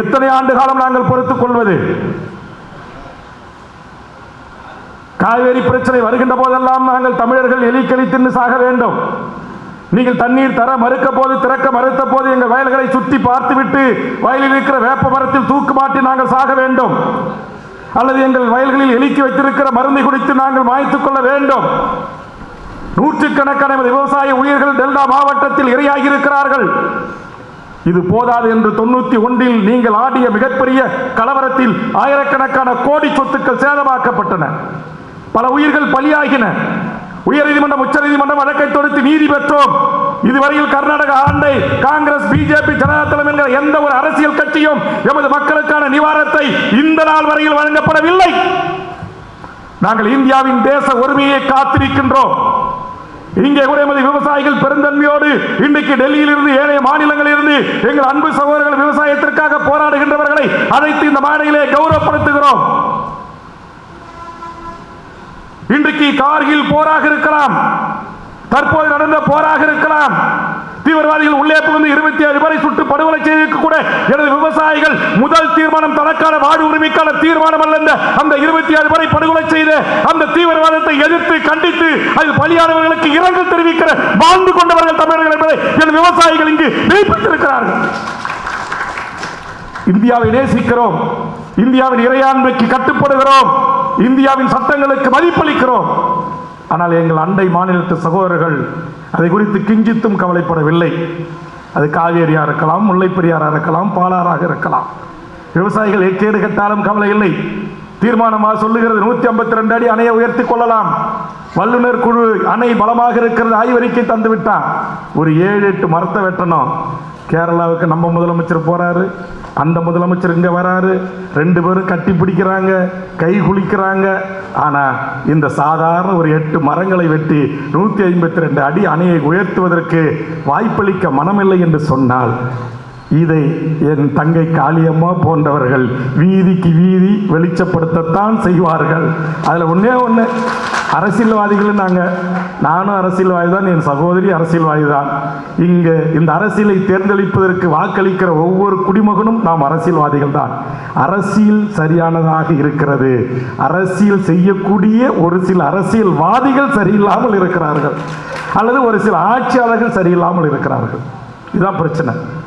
எத்தனை ஆண்டு காலம் நாங்கள் பொறுத்துக் கொள்வது? காவேரி பிரச்சனை வருகின்ற போதெல்லாம் நாங்கள் தமிழர்கள் எலிக்கலி தின்னு சாக வேண்டும். நீங்கள் தண்ணீர் தர மறுக்க போது திறக்க மறுத்த போது எங்கள் வயல்களை சுற்றி பார்த்துவிட்டு வயலில் இருக்கிற வேப்ப மரத்தில் தூக்கு மாட்டி நாங்கள் சாக வேண்டும். அல்லது எங்கள் வயல்களில் எலிக்கி வைத்திருக்கிற மருந்தை குடித்து நாங்கள் மாய்த்துக் கொள்ள வேண்டும். நூற்றுக்கணக்கான விவசாய உயிர்கள் டெல்டா மாவட்டத்தில் இரையாகி இருக்கிறார்கள். இது போதாது என்று தொண்ணூத்தி ஒன்றில் நீங்கள் ஆடிய மிகப்பெரிய கலவரத்தில் ஆயிரக்கணக்கான கோடி சொத்துக்கள் சேதமாக்கப்பட்டன. பல உயிர்கள் பலியாகின. உயர்நீதிமன்றம் உச்சநீதிமன்றம் வழக்கை தொடுத்து நீதி பெற்றோம். இதுவரையில் கர்நாடக ஆண்டை காங்கிரஸ் பிஜேபி ஜனதாதளம் என்கிற எந்த ஒரு அரசியல் கட்சியும் எமது மக்களுக்கான நிவாரணத்தை இந்த நாள் வரையில் வழங்கப்படவில்லை. நாங்கள் இந்தியாவின் தேச ஒருமையை காத்திருக்கின்றோம். இங்கே கூட எமது விவசாயிகள் பெருந்தன்மையோடு இன்றைக்கு டெல்லியில் இருந்து ஏனைய மாநிலங்களில் இருந்து எங்கள் அன்பு சகோதரர்கள் விவசாயத்திற்காக போராடுகின்றவர்களை அழைத்து இந்த மேடையிலே கௌரவப்படுத்துகிறோம். இன்றைக்கு கார்கில் போராக இருக்கலாம். தற்போது நடந்த போராக இருக்கலாம். தீவிரவாதிகள் உள்ளே புகுந்து இருபத்தி ஏழு பேரை சுட்டு படுகொலை செய்திருக்க கூட எனது விவசாயிகள் முதல் தீர்மானம் தனக்கான வாடு உரிமைக்கான தீர்மானம் அல்ல அந்த இருபத்தி ஏழு பேரை படுகொலை செய்த அந்த தீவிரவாதத்தை எதிர்த்து கண்டித்து அதில் பலியானவர்களுக்கு இரங்கல் தெரிவிக்கிற வாழ்ந்து கொண்டவர்கள் தமிழர்கள் என்பதை எனது விவசாயிகள் இங்கு மெய்ப்பித்திருக்கிறார்கள் இந்தியாவை நேசிக்கிறோம். இந்தியாவின் இறையாண்மைக்கு கட்டுப்படுகிறோம். இந்தியாவின் சட்டங்களுக்கு மதிப்பளிக்கிறோம். ஆனால் எங்கள் அண்டை மாநிலத்து சகோதரர்கள் அதை குறித்து கிஞ்சித்தும் கவலைப்படவில்லை. அது காவேரியாக இருக்கலாம் முல்லைப்பெரியாராக இருக்கலாம் பாலாறாக இருக்கலாம். விவசாயிகள் எக்கேடு கட்டாலும் கவலை இல்லை. தீர்மானமாக சொல்லுகிறது நூற்றி ஐம்பத்தி ரெண்டு அடி அணையை உயர்த்தி கொள்ளலாம். வல்லுநர் குழு அணை பலமாக இருக்கிறது ஆய்வறிக்கை தந்து விட்டான் ஒரு ஏழு எட்டு மரத்தை வெட்டணும். கேரளாவுக்கு நம்ம முதலமைச்சர் போறாரு. அந்த முதலமைச்சர் இங்கே வராரு. ரெண்டு பேரும் கட்டி பிடிக்கிறாங்க கை குளிக்கிறாங்க. ஆனால் இந்த சாதாரண ஒரு எட்டு மரங்களை வெட்டி நூற்றி ஐம்பத்தி ரெண்டு அடி அணையை உயர்த்துவதற்கு வாய்ப்பளிக்க மனமில்லை என்று சொன்னால் இதை என் தங்கை காளியம்மா போன்றவர்கள் வீதிக்கு வீதி வெளிச்சப்படுத்தத்தான் செய்வார்கள். அதில் ஒன்றே ஒன்று அரசியல்வாதிகளும் நாங்கள் நானும் அரசியல்வாதி தான் என் சகோதரி அரசியல்வாதி தான் இங்கு இந்த அரசியலை தேர்ந்தெடுப்பதற்கு வாக்களிக்கிற ஒவ்வொரு குடிமகனும் நாம் அரசியல்வாதிகள் தான் அரசியல் சரியானதாக இருக்கிறது. அரசியல் செய்யக்கூடிய ஒரு சில அரசியல்வாதிகள் சரியில்லாமல் இருக்கிறார்கள். அல்லது ஒரு சில ஆட்சியாளர்கள் சரியில்லாமல் இருக்கிறார்கள். இதுதான் பிரச்சனை.